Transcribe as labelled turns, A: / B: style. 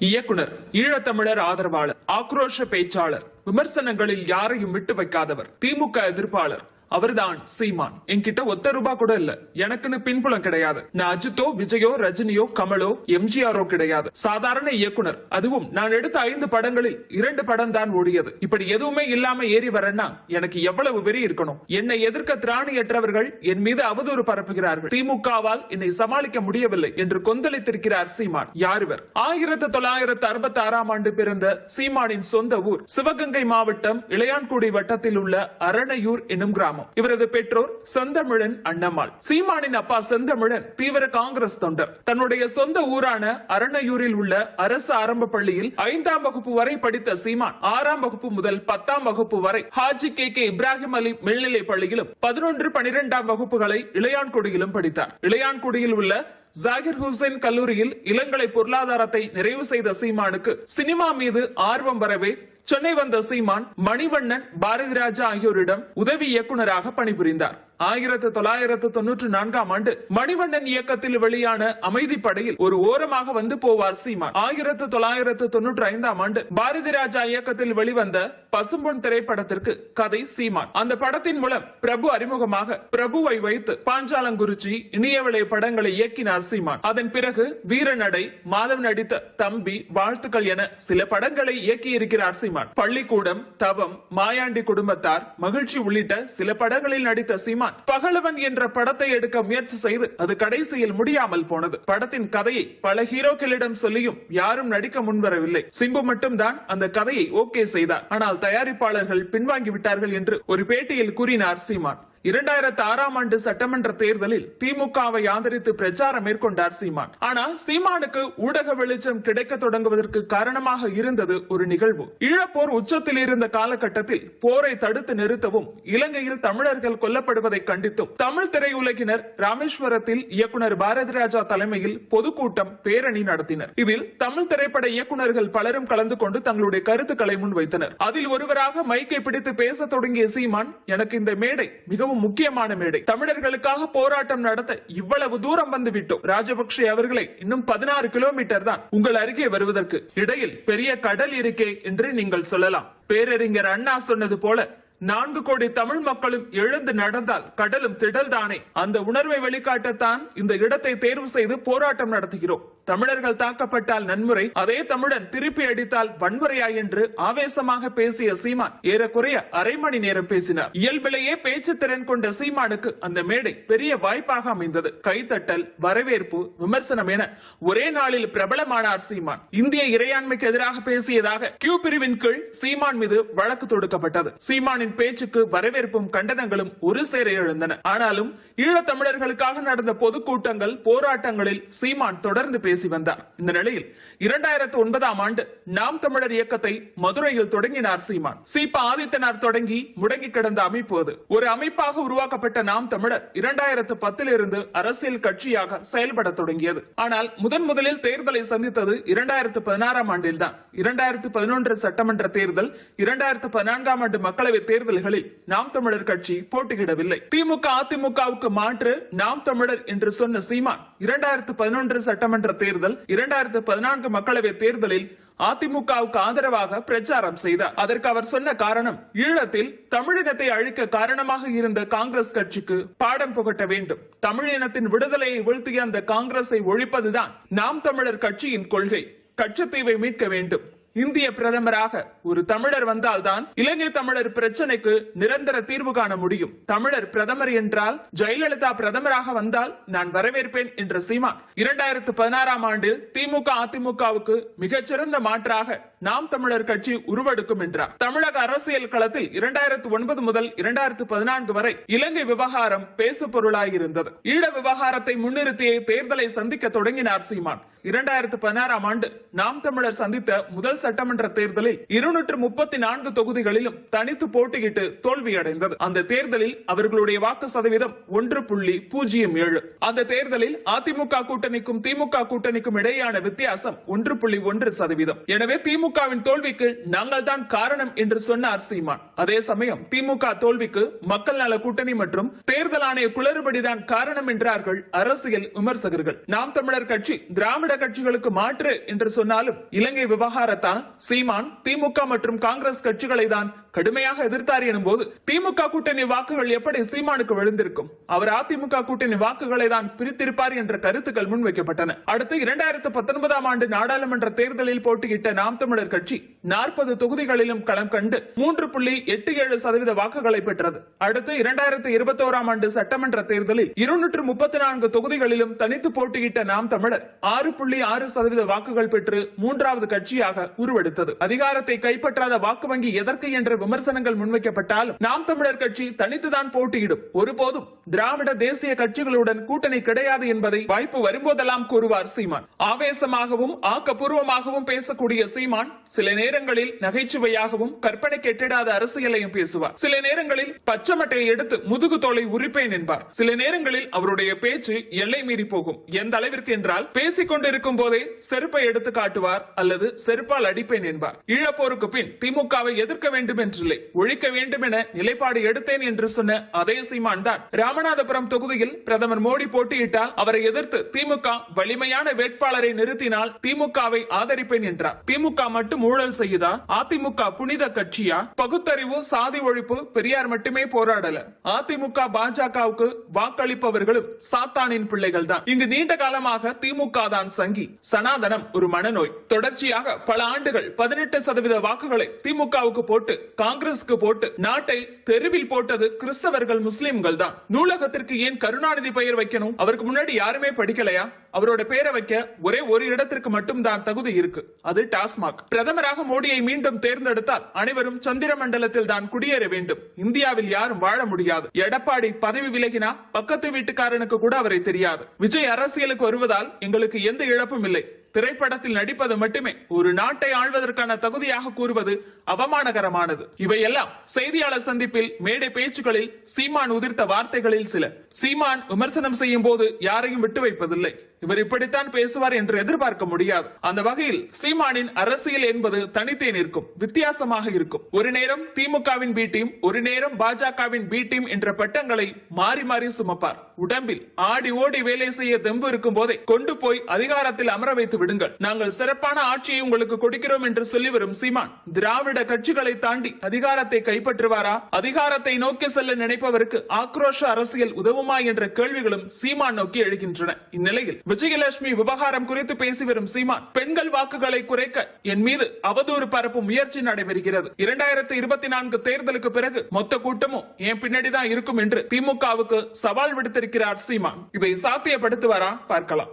A: இயக்குனர் ஈழத்தமிழர் ஆதரவாளர் ஆக்ரோஷ பேச்சாளர் விமர்சனங்களில் யாரையும் விட்டு வைக்காதவர் திமுக எதிர்ப்பாளர் அவர்தான் சீமான். என்கிட்ட ஒத்த ரூபா கூட இல்ல. எனக்குன்னு பின்புலம் கிடையாது. நான் அஜித்தோ விஜயோ ரஜினியோ கமலோ எம்ஜிஆரோ கிடையாது. சாதாரண இயக்குனர். அதுவும் நான் எடுத்த ஐந்து படங்களில் இரண்டு படம் தான் ஓடியது. இப்படி எதுவுமே இல்லாம ஏறி வரேன்னா எனக்கு எவ்வளவு வெறி இருக்கணும்? என்னை எதிர்க்க திராணியற்றவர்கள் என் மீது அவதூறு பரப்புகிறார்கள். திமுகவால் என்னை சமாளிக்க முடியவில்லை என்று கொந்தளித்திருக்கிறார் சீமான். யார் இவர்? ஆயிரத்து தொள்ளாயிரத்து அறுபத்தி ஆறாம் ஆண்டு பிறந்த சீமானின் சொந்த ஊர் சிவகங்கை மாவட்டம் இளையான்குடி வட்டத்தில் உள்ள அரணையூர் என்னும் கிராமம். கிராமம். இவரது பெற்றோர் செந்தமிழன் அண்ணம்மாள். சீமானின் அப்பா செந்தமிழன் தீவிர காங்கிரஸ் தொண்டர். தன்னுடைய சொந்த ஊரான அரணையூரில் உள்ள அரசு ஆரம்ப பள்ளியில் ஐந்தாம் வகுப்பு வரை படித்த சீமான் ஆறாம் வகுப்பு முதல் பத்தாம் வகுப்பு வரை ஹாஜி கே கே இப்ராஹிம் அலி மேல்நிலை பள்ளியிலும் பதினொன்று பனிரெண்டாம் வகுப்புகளை இளையான்குடியிலும் படித்தார். இளையான்குடியில் உள்ள ஜாகிர் ஹுசைன் கல்லூரியில் இளங்கலை பொருளாதாரத்தை நிறைவு செய்த சீமானுக்கு சினிமா மீது ஆர்வம் வரவே சென்னை வந்த சீமான் மணிவண்ணன் பாரதிராஜா ஆகியோரிடம் உதவி இயக்குனராக பணிபுரிந்தார். ஆயிரத்து தொள்ளாயிரத்து தொன்னூற்றி நான்காம் ஆண்டு மணிவண்ணன் இயக்கத்தில் வெளியான அமைதி படையில் ஒரு ஓரமாக வந்து போவார் சீமான். ஆயிரத்து தொள்ளாயிரத்து தொன்னூற்றி ஐந்தாம் ஆண்டு பாரதி ராஜா இயக்கத்தில் வெளிவந்த பசும்பொன் திரைப்படத்திற்கு கதை சீமான். அந்த படத்தின் மூலம் பிரபு அறிமுகமாக பிரபுவை வைத்து பாஞ்சாலங்குறிச்சி இனியவளை படங்களை இயக்கினார் சீமான். அதன் பிறகு வீரநடை மாதவ் நடித்த தம்பி வாழ்த்துக்கள் என சில படங்களை இயக்கியிருக்கிறார் சீமான். பள்ளிக்கூடம் தவம் மாயாண்டி குடும்பத்தார் மகிழ்ச்சி உள்ளிட்ட சில படங்களில் நடித்த சீமான் பகலவன் என்ற படத்தை எடுக்க முயற்சி செய்து அது கடைசியில் முடியாமல் போனது. படத்தின் கதையை பல ஹீரோக்களிடம் சொல்லியும் யாரும் நடிக்க முன்வரவில்லை. சிம்பு மட்டும்தான் அந்த கதையை ஓகே செய்தார். ஆனால் தயாரிப்பாளர்கள் பின்வாங்கி விட்டார்கள் என்று ஒரு பேட்டியில் கூறினார் சீமான். இரண்டாயிரத்து ஆறாம் ஆண்டு சட்டமன்ற தேர்தலில் திமுகவை ஆதரித்து பிரச்சாரம் மேற்கொண்டார் சீமான். ஆனால் சீமானுக்கு ஊடக வெளிச்சம் கிடைக்க தொடங்குவதற்கு காரணமாக இருந்தது ஒரு நிகழ்வு. ஈழப்போர் உச்சத்தில் இருந்த காலகட்டத்தில் போரை தடுத்து நிறுத்தவும் இலங்கையில் தமிழர்கள் கொல்லப்படுவதை கண்டித்தும் தமிழ் திரையுலகினர் ராமேஸ்வரத்தில் இயக்குனர் பாரதி ராஜா தலைமையில் பொதுக்கூட்டம் பேரணி நடத்தினர். இதில் தமிழ் திரைப்பட இயக்குனர்கள் பலரும் கலந்து கொண்டு தங்களுடைய கருத்துக்களை முன்வைத்தனர். அதில் ஒருவராக மைக்கை பிடித்து பேச தொடங்கிய சீமான் எனக்கு இந்த மேடை மிகவும் முக்கியமான மேடை. தமிழர்களுக்காக போராட்டம் நடத்த இவ்வளவு தூரம் வந்துவிட்டோம். ராஜபக்சே அவர்களை இன்னும் பதினாறு கிலோமீட்டர் தான் உங்கள் அருகே வருவதற்கு. இடையில் பெரிய கடல் இருக்கே என்று நீங்கள் சொல்லலாம். பேரறிஞர் அண்ணா சொன்னது போல நான்கு கோடி தமிழ் மக்களும் எழுந்து நடந்தால் கடலும் திடல்தானே. அந்த உணர்வை வெளிக்காட்டத்தான் இந்த இடத்தை தேர்வு செய்து போராட்டம் நடத்துகிறோம். தமிழர்கள் தாக்கப்பட்டால் நன்முறை அதே தமிழன் திருப்பி அடித்தால் வன்முறையா என்று ஆவேசமாக பேசிய சீமான் ஏறக்குறைய அரை மணி நேரம் பேசினார். இயல்பிலேயே பேச்சு திறன் கொண்ட சீமானுக்கு அந்த மேடை பெரிய வாய்ப்பாக அமைந்தது. கைத்தட்டல் வரவேற்பு விமர்சனம் என ஒரே நாளில் பிரபலமானார் சீமான். இந்திய இறையாண்மைக்கு எதிராக பேசியதாக கியூ பிரிவின் கீழ் சீமான் மீது வழக்கு தொடுக்கப்பட்டது. சீமானின் பேச்சுக்கு வரவேற்பும் கண்டனங்களும் ஒரு சேர எழுந்தன. ஆனாலும் ஈழத்தமிழர்களுக்காக நடந்த பொதுக்கூட்டங்கள் போராட்டங்களில் சீமான் தொடர்ந்து பேசி பேசி வந்தார். இந்த நிலையில் இரண்டாயிரத்து ஒன்பதாம் ஆண்டு நாம் தமிழர் இயக்கத்தை மதுரையில் தொடங்கினார் சீமான். சீபா ஆதித்தனார் தொடங்கி முடங்கி கிடந்த அமைப்பு அது. ஒரு அமைப்பாக உருவாக்கப்பட்ட நாம் தமிழர் இரண்டாயிரத்து பத்தில் இருந்து அரசியல் கட்சியாக செயல்பட தொடங்கியது. ஆனால் முதன் முதலில் தேர்தலை சந்தித்தது இரண்டாயிரத்து பதினாறாம் ஆண்டில் தான் இரண்டாயிரத்து பதினொன்று சட்டமன்ற தேர்தல் இரண்டாயிரத்து பதினான்காம் ஆண்டு மக்களவைத் தேர்தல்களில் நாம் தமிழர் கட்சி போட்டியிடவில்லை. திமுக அதிமுகவுக்கு மாற்று நாம் தமிழர் என்று சொன்ன சீமான் இரண்டாயிரத்து பதினொன்று சட்டமன்ற தேர்தல் இரண்டாயிரத்து பதினான்கு மக்களவை தேர்தலில் அதிமுகவுக்கு ஆதரவாக பிரச்சாரம் செய்தார். அதற்கு அவர் சொன்ன காரணம் ஈழத்தில் தமிழினத்தை அழிக்க காரணமாக இருந்த காங்கிரஸ் கட்சிக்கு பாடம் புகட்ட வேண்டும். தமிழினத்தின் விடுதலையை வீழ்த்திய அந்த காங்கிரஸை ஒழிப்பதுதான் நாம் தமிழர் கட்சியின் கொள்கை. கச்சத்தீவை மீட்க வேண்டும். இந்திய பிரதமராக ஒரு தமிழர் வந்தால்தான் இலங்கை தமிழர் பிரச்சனைக்கு நிரந்தர தீர்வு காண முடியும். தமிழர் பிரதமர் என்றால் ஜெயலலிதா பிரதமராக வந்தால் நான் வரவேற்பேன் என்ற சீமான். இரண்டாயிரத்து பதினாறாம் ஆண்டில் திமுக அதிமுகவுக்கு மிகச்சிறந்த மாற்றாக நாம் தமிழர் கட்சி உருவெடுக்கும் என்றார். தமிழக அரசியல் களத்தில் இரண்டாயிரத்து ஒன்பது முதல் இரண்டாயிரத்து பதினான்கு வரை இலங்கை விவகாரம் பேசு பொருளாயிருந்தது ஈழ விவகாரத்தை முன்னிறுத்திய தேர்தலை சந்திக்க தொடங்கினார் சீமான். இரண்டாயிரத்து பதினாறாம் ஆண்டு நாம் தமிழர் சந்தித்த முதல் சட்டமன்ற தேர்தலில் இருநூற்று முப்பத்தி நான்கு தொகுதிகளிலும் தனித்து போட்டியிட்டு தோல்வியடைந்தது. அந்த தேர்தலில் அவர்களுடைய வாக்கு சதவீதம் ஒன்று புள்ளி பூஜ்ஜியம் ஏழு. அந்த தேர்தலில் அதிமுக கூட்டணிக்கும் திமுக கூட்டணிக்கும் இடையேயான வித்தியாசம் ஒன்று புள்ளி ஒன்று சதவீதம். எனவே திமுக திமுகவின் தோல்விக்கு நாங்கள் தான் காரணம் என்று சொன்னார் சீமான். அதே சமயம் திமுக தோல்விக்கு மக்கள் நல கூட்டணி மற்றும் தேர்தல் ஆணைய குளறுபடிதான் காரணம் என்றார்கள் அரசியல் விமர்சகர்கள். நாம் தமிழர் கட்சி திராவிட கட்சிகளுக்கு மாற்று என்று சொன்னாலும் இலங்கை விவகாரத்தால் சீமான் திமுக மற்றும் காங்கிரஸ் கட்சிகளை தான் கடுமையாக எதிர்த்தார் எனும் போது திமுக கூட்டணி வாக்குகள் எப்படி சீமானுக்கு விழுந்திருக்கும்? அவர் அதிமுக கூட்டணி வாக்குகளை தான் பிரித்திருப்பார் என்ற கருத்துக்கள் முன்வைக்கப்பட்டன. அடுத்து இரண்டாயிரத்து பத்தொன்பதாம் ஆண்டு நாடாளுமன்ற தேர்தலில் போட்டியிட்ட நாம் தமிழர் தமிழர் கட்சி நாற்பது தொகுதிகளிலும் களம் கண்டு மூன்று புள்ளி எட்டு ஏழு சதவீத வாக்குகளை பெற்றது. அடுத்து இரண்டாயிரத்து இருபத்தோராம் ஆண்டு சட்டமன்ற தேர்தலில் இருநூற்று முப்பத்தி நான்கு தொகுதிகளிலும் தனித்து போட்டியிட்ட நாம் தமிழர் ஆறு புள்ளி ஆறு சதவீத வாக்குகள் பெற்று மூன்றாவது கட்சியாக உருவெடுத்தது. அதிகாரத்தை கைப்பற்றாத வாக்கு வங்கி எதற்கு என்ற விமர்சனங்கள் முன்வைக்கப்பட்டாலும் நாம் தமிழர் கட்சி தனித்துதான் போட்டியிடும். ஒருபோதும் திராவிட தேசிய கட்சிகளுடன் கூட்டணி கிடையாது என்பதை வாய்ப்பு வரும்போதெல்லாம் கூறுவார் சீமான். ஆவேசமாகவும் ஆக்கப்பூர்வமாகவும் பேசக்கூடிய சீமான் சில நேரங்களில் நகைச்சுவையாகவும் கற்பனை கெட்டிடாத அரசியலையும் பேசுவார். சில நேரங்களில் பச்சமட்டையை எடுத்து முதுகு தோலை உரிப்பேன் என்பார். சில நேரங்களில் அவருடைய பேச்சு எல்லை மீறி போகும். எந்த அளவிற்கு என்றால் பேசிக் கொண்டிருக்கும் போதே செருப்பை எடுத்து காட்டுவார் அல்லது செருப்பால் அடிப்பேன் என்பார். ஈழப்போருக்கு பின் திமுகவை எதிர்க்க வேண்டும் என்றில்லை. ஒழிக்க வேண்டும் என நிலைப்பாடு எடுத்தேன் என்று சொன்ன அதே சீமான் தான் ராமநாதபுரம் தொகுதியில் பிரதமர் மோடி போட்டியிட்டால் அவரை எதிர்த்து திமுக வலிமையான வேட்பாளரை நிறுத்தினால் திமுகவை ஆதரிப்பேன் என்றார். திமுக மட்டும் ஊழல் செய்யுதா? அதிமுக புனித கட்சியா? பகுத்தறிவு சாதி ஒழிப்பு பெரியார் மட்டுமே போராடல. அதிமுக பாஜகவுக்கு வாக்களிப்பவர்களும் சாத்தானின் பிள்ளைகள் தான் இங்கு நீண்ட காலமாக திமுக தான் சங்கி. சனாதனம் ஒரு மனநோய். தொடர்ச்சியாக பல ஆண்டுகள் பதினெட்டு சதவீத வாக்குகளை திமுகவுக்கு போட்டு காங்கிரசுக்கு போட்டு நாட்டை தெருவில் போட்டது கிறிஸ்தவர்கள் முஸ்லிம்கள் தான் நூலகத்திற்கு ஏன் கருணாநிதி பெயர் வைக்கணும்? அவருக்கு முன்னாடி யாருமே படிக்கலையா? அவரோட பேரை வைக்க ஒரே ஒரு இடத்திற்கு மட்டும் தான் தகுதி இருக்கு. அது டாஸ்மாக். பிரதமராக மோடியை மீண்டும் தேர்ந்தெடுத்தால் அனைவரும் சந்திர மண்டலத்தில் தான் குடியேற வேண்டும். இந்தியாவில் யாரும் வாழ முடியாது. எடப்பாடி பதவி விலகினா பக்கத்து வீட்டுக்காரனுக்கு கூட அவரை தெரியாது. விஜய் அரசியலுக்கு வருவதால் எங்களுக்கு எந்த இழப்பும் இல்லை. திரைப்படத்தில் நடிப்பது மட்டுமே ஒரு நாட்டை ஆள்வதற்கான தகுதியாக கூறுவது அவமானகரமானது. இவையெல்லாம் செய்தியாளர் சந்திப்பில் மேடை பேச்சுகளில் சீமான் உதிர்த்த வார்த்தைகளில் சில. சீமான் விமர்சனம் செய்யும் போது யாரையும் விட்டு வைப்பதில்லை. இவர் இப்படித்தான் பேசுவார் என்று எதிர்பார்க்க முடியாது. அந்த வகையில் சீமானின் அரசியல் என்பது தனித்தே நிற்கும் வித்தியாசமாக இருக்கும். ஒரு நேரம் திமுகவின் பி டீம் ஒரு நேரம் பாஜகவின் பி டீம் என்ற பட்டங்களை மாறி மாறி சுமப்பார். உடம்பில் ஆடி ஓடி வேலை செய்ய தெம்பு இருக்கும் போதே கொண்டு போய் அதிகாரத்தில் அமர வைத்து விடுங்கள். நாங்கள் சிறப்பான ஆட்சியை உங்களுக்கு கொடுக்கிறோம் என்று சொல்லி வரும் சீமான் திராவிட கட்சிகளை தாண்டி அதிகாரத்தை கைப்பற்றுவாரா? அதிகாரத்தை நோக்கி செல்ல நினைப்பவருக்கு ஆக்ரோஷ அரசியல் உதவுமா என்ற கேள்விகளும் சீமான் நோக்கி எழுகின்றன. இந்நிலையில் விஜயலட்சுமி விவகாரம் குறித்து பேசி வரும் சீமான் பெண்கள் வாக்குகளை குறைக்க என் மீது அவதூறு பரப்பும் முயற்சி நடைபெறுகிறது. இரண்டாயிரத்தி இருபத்தி நான்கு தேர்தலுக்கு பிறகு மொத்த கூட்டமும் என் பின்னாடிதான் இருக்கும் என்று திமுகவுக்கு சவால் விடுத்திருக்கிறார் சீமான். இதை சாத்தியப்படுத்துவாரா? பார்க்கலாம்.